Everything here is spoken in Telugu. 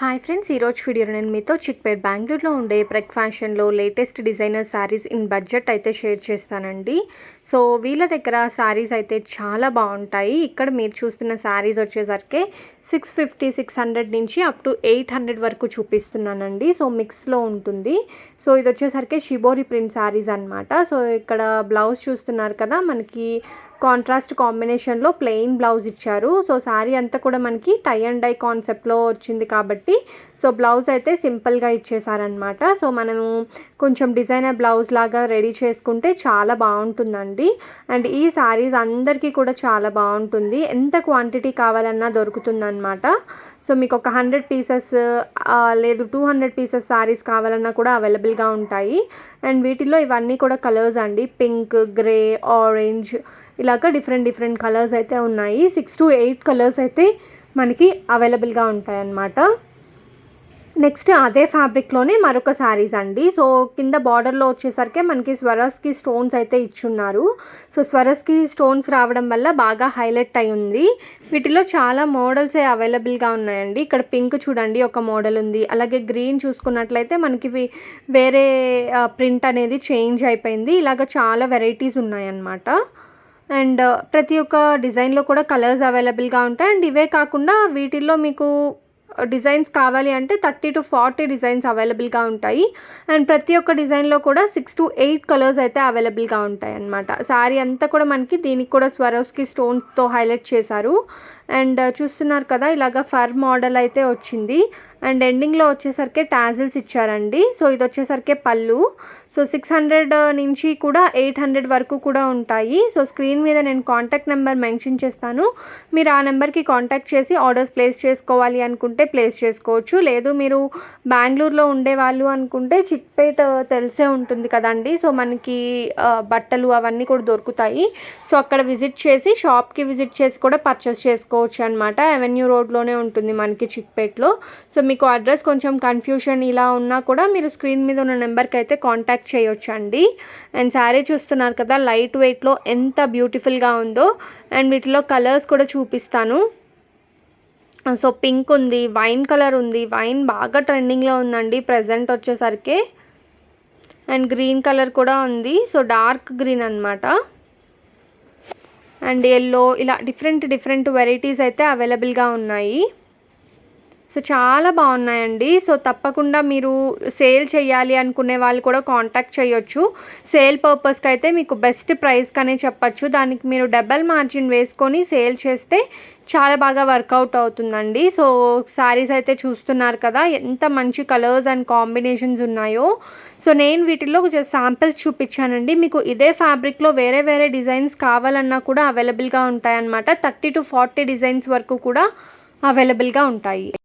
హాయ్ ఫ్రెండ్స్ ఈరోజు వీడియోలో నేను మీతో చిక్పేట్ బెంగళూరులో ఉండే ప్రెక్ ఫ్యాషన్లో latest designer sarees in budget అయితే షేర్ చేస్తానండి. సో వీళ్ళ దగ్గర శారీస్ అయితే చాలా బాగుంటాయి. ఇక్కడ మీరు చూస్తున్న శారీస్ వచ్చేసరికి సిక్స్ ఫిఫ్టీ సిక్స్ హండ్రెడ్ నుంచి అప్ టు ఎయిట్ హండ్రెడ్ వరకు చూపిస్తున్నానండి. సో మిక్స్లో ఉంటుంది. సో ఇది వచ్చేసరికి షిబోరి ప్రింట్ శారీస్ అనమాట సో ఇక్కడ బ్లౌజ్ చూస్తున్నారు కదా మనకి కాంట్రాస్ట్ కాంబినేషన్లో ప్లెయిన్ బ్లౌజ్ ఇచ్చారు. సో శారీ అంతా కూడా మనకి టై అండ్ డై కాన్సెప్ట్లో వచ్చింది కాబట్టి సో బ్లౌజ్ అయితే సింపుల్గా ఇచ్చేసారనమాట సో మనము కొంచెం డిజైనర్ బ్లౌజ్ లాగా రెడీ చేసుకుంటే చాలా బాగుంటుందండి. అండ్ ఈ శారీస్ అందరికీ కూడా చాలా బాగుంటుంది. ఎంత క్వాంటిటీ కావాలన్నా దొరుకుతుందన్నమాట. సో మీకు ఒక హండ్రెడ్ పీసెస్ లేదు టూ హండ్రెడ్ పీసెస్ శారీస్ కావాలన్నా కూడా అవైలబుల్గా ఉంటాయి. అండ్ వీటిల్లో ఇవన్నీ కూడా కలర్స్ అండి. పింక్ గ్రే ఆరెంజ్ ఇలాగ డిఫరెంట్ డిఫరెంట్ కలర్స్ అయితే ఉన్నాయి. సిక్స్ టు ఎయిట్ కలర్స్ అయితే మనకి అవైలబుల్గా ఉంటాయన్నమాట. నెక్స్ట్ అదే ఫ్యాబ్రిక్లోనే మరొక శారీస్ అండి. సో కింద బార్డర్లో వచ్చేసరికి మనకి స్వరస్కి స్టోన్స్ అయితే ఇచ్చున్నారు. సో స్వరస్కి స్టోన్స్ రావడం వల్ల బాగా హైలైట్ అయి ఉంది. వీటిలో చాలా మోడల్స్ అవైలబుల్గా ఉన్నాయండి. ఇక్కడ పింక్ చూడండి ఒక మోడల్ ఉంది. అలాగే గ్రీన్ చూసుకున్నట్లయితే మనకి వేరే ప్రింట్ అనేది చేంజ్ అయిపోయింది. ఇలాగ చాలా వెరైటీస్ ఉన్నాయన్నమాట. అండ్ uh, ప్రతి ఒక్క డిజైన్లో కూడా కలర్స్ అవైలబుల్గా ఉంటాయి. అండ్ ఇవే కాకుండా వీటిల్లో మీకు uh, డిజైన్స్ కావాలి అంటే థర్టీ టు ఫార్టీ డిజైన్స్ అవైలబుల్గా ఉంటాయి. అండ్ ప్రతి ఒక్క డిజైన్లో కూడా సిక్స్ టు ఎయిట్ కలర్స్ అయితే అవైలబుల్గా ఉంటాయి అనమాట శారీ అంతా కూడా మనకి దీనికి కూడా స్వరోస్కి స్టోన్స్తో హైలైట్ చేశారు. అండ్ చూస్తున్నారు కదా ఇలాగ ఫర్ మోడల్ అయితే వచ్చింది. అండ్ ఎండింగ్లో వచ్చేసరికి టాజిల్స్ ఇచ్చారండి. సో ఇది వచ్చేసరికి పళ్ళు. సో సిక్స్ హండ్రెడ్ నుంచి కూడా ఎయిట్ హండ్రెడ్ వరకు కూడా ఉంటాయి. సో స్క్రీన్ మీద నేను కాంటాక్ట్ నెంబర్ మెన్షన్ చేస్తాను. మీరు ఆ నెంబర్కి కాంటాక్ట్ చేసి ఆర్డర్స్ ప్లేస్ చేసుకోవాలి అనుకుంటే ప్లేస్ చేసుకోవచ్చు. లేదు మీరు బెంగళూరులో ఉండేవాళ్ళు అనుకుంటే చిక్పేట్ తెలిసే ఉంటుంది కదండి. సో మనకి బట్టలు అవన్నీ కూడా దొరుకుతాయి. సో అక్కడ విజిట్ చేసి షాప్కి విజిట్ చేసి కూడా పర్చేస్ చేసుకోవచ్చు. అనమాట అవెన్యూ రోడ్లోనే ఉంటుంది మనకి చిక్పేట్లో. సో మీకు అడ్రస్ కొంచెం కన్ఫ్యూషన్ ఇలా ఉన్నా కూడా మీరు స్క్రీన్ మీద ఉన్న నెంబర్కి అయితే కాంటాక్ట్ చేయొచ్చు అండి అండ్ శారీ చూస్తున్నారు కదా లైట్ వెయిట్లో ఎంత బ్యూటిఫుల్గా ఉందో. అండ్ వీటిలో కలర్స్ కూడా చూపిస్తాను. సో పింక్ ఉంది వైన్ కలర్ ఉంది. వైన్ బాగా ట్రెండింగ్లో ఉందండి ప్రజెంట్ వచ్చేసరికి. అండ్ గ్రీన్ కలర్ కూడా ఉంది. సో డార్క్ గ్రీన్ అనమాట అండ్ ఎల్లో ఇలా డిఫరెంట్ డిఫరెంట్ వెరైటీస్ అయితే అవైలబుల్గా ఉన్నాయి. సో చాలా బాగున్నాయండి. సో తప్పకుండా మీరు సేల్ చేయాలి అనుకునే వాళ్ళు కూడా కాంటాక్ట్ చేయొచ్చు. సేల్ పర్పస్కి అయితే మీకు బెస్ట్ ప్రైస్కనే చెప్పచ్చు. దానికి మీరు డబల్ మార్జిన్ వేసుకొని సేల్ చేస్తే చాలా బాగా వర్కౌట్ అవుతుందండి. సో శారీస్ అయితే చూస్తున్నారు కదా ఎంత మంచి కలర్స్ అండ్ కాంబినేషన్స్ ఉన్నాయో. సో నేను వీటిలో జస్ట్ శాంపిల్స్ చూపించానండి. మీకు ఇదే ఫ్యాబ్రిక్లో వేరే వేరే డిజైన్స్ కావాలన్నా కూడా అవైలబుల్గా ఉంటాయన్నమాట. థర్టీ టు ఫార్టీ డిజైన్స్ వరకు కూడా అవైలబుల్గా ఉంటాయి.